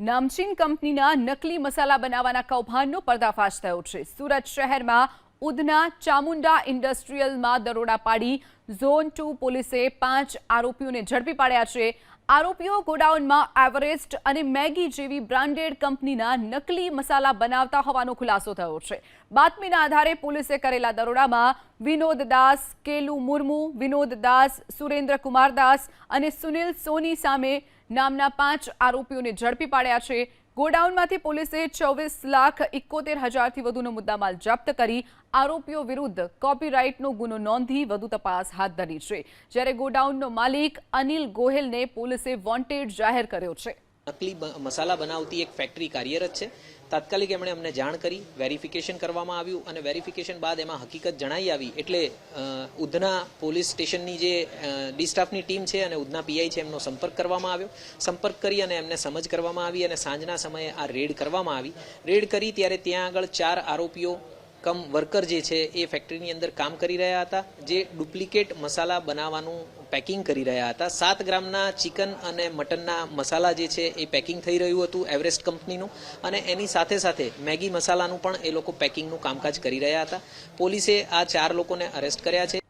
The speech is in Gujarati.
નામચીન કંપનીના નકલી મસાલા બનાવવાના કૌભાંડનો પર્દાફાશ થયો છે. સુરત શહેરમાં ઉધના ચામુંડા ઇન્ડસ્ટ્રીયલમાં દરોડા પાડી ઝોન ટુ પોલીસે પાંચ આરોપીઓને ઝડપી પાડ્યા છે. આરોપીઓ ગોડાઉનમાં એવરેસ્ટ અને મેગી જેવી બ્રાન્ડેડ કંપનીના નકલી મસાલા બનાવતા હોવાનો ખુલાસો થયો છે. બાતમીના આધારે પોલીસે કરેલા દરોડામાં વિનોદ દાસ, કેલુ મુર્મુ, વિનોદ દાસ, સુરેન્દ્ર કુમાર દાસ અને સુનિલ સોની સામે નામના પાંચ આરોપીઓને ઝડપી પાડ્યા છે. ગોડાઉનમાંથી પોલીસે ચોવીસ લાખ ઇકોતેર હજારથી વધુનો મુદ્દામાલ જપ્ત કરી આરોપીઓ વિરુદ્ધ કોપીરાઇટનો ગુનો નોંધી વધુ તપાસ હાથ ધરી છે. જ્યારે ગોડાઉનનો માલિક અનિલ ગોહેલને પોલીસે વોન્ટેડ જાહેર કર્યો છે. નકલી મસાલા બનાવતી એક ફેક્ટરી કાર્યરત છે. તાત્કાલિક એમણે અમને જાણ કરી વેરિફિકેશન કરવામાં આવ્યું અને વેરિફિકેશન બાદ એમાં હકીકત જણાઈ આવી. એટલે ઉધના પોલીસ સ્ટેશનની જે ડિસ્ટાફની ટીમ છે અને ઉધના પીઆઈ છે, એમનો સંપર્ક કરવામાં આવ્યો. સંપર્ક કરી અને એમને સમજ કરવામાં આવી અને સાંજના સમયે આ રેડ કરવામાં આવી. રેડ કરી ત્યારે ત્યાં આગળ ચાર આરોપીઓ કમ વર્કર જે છે એ ફેક્ટરીની અંદર કામ કરી રહ્યા હતા. જે ડુપ્લિકેટ મસાલા બનાવવાનું પેકિંગ કરી રહ્યા હતા. સાત ગ્રામના ચિકન અને મટનના મસાલા જે છે એ પેકિંગ થઈ રહ્યું હતું એવરેસ્ટ કંપનીનું. અને એની સાથે સાથે મેગી મસાલાનું પણ એ લોકો પેકિંગનું કામકાજ કરી રહ્યા હતા. પોલીસે આ ચાર લોકોને અરેસ્ટ કર્યા છે.